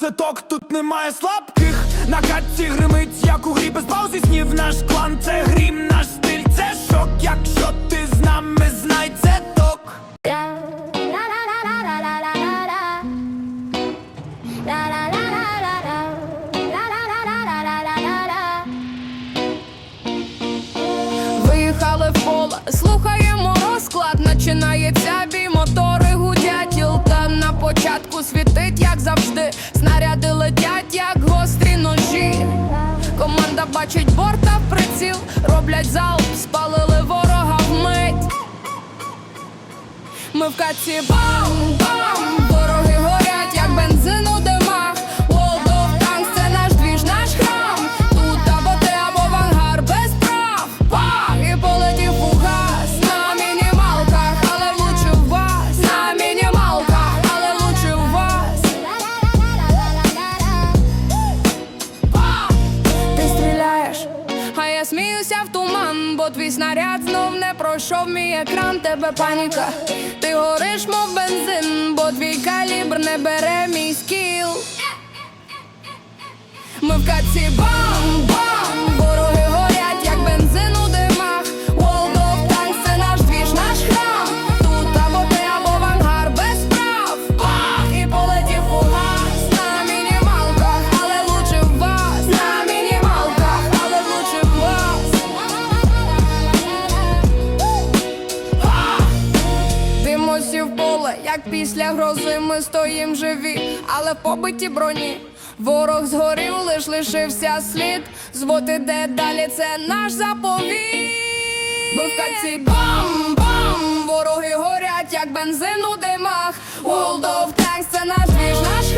Циток тут немає слабких. На катці гримить, як у грі без паузи снів. Наш клан це грім, наш стиль це шок. Якщо ти з нами, знай це ток. Виїхали в поле, слухаємо розклад, починається бій, бачить борта в приціл, роблять залп, спалили ворога вмить. Ми в каці бам-бам, сміюся в туман, бо твій снаряд знов не пройшов мій екран, тебе паніка. Ти гориш, мов бензин, бо твій калібр не бере мій скіл. Ми в каці бам-бам, як після грози ми стоїм живі, але в побиті броні. Ворог згорів, лиш лишився слід. Звод іде далі, це наш заповіт. Ми в каці бам-бам, вороги горять, як бензин у димах. World of Tanks – це наш віж, наш.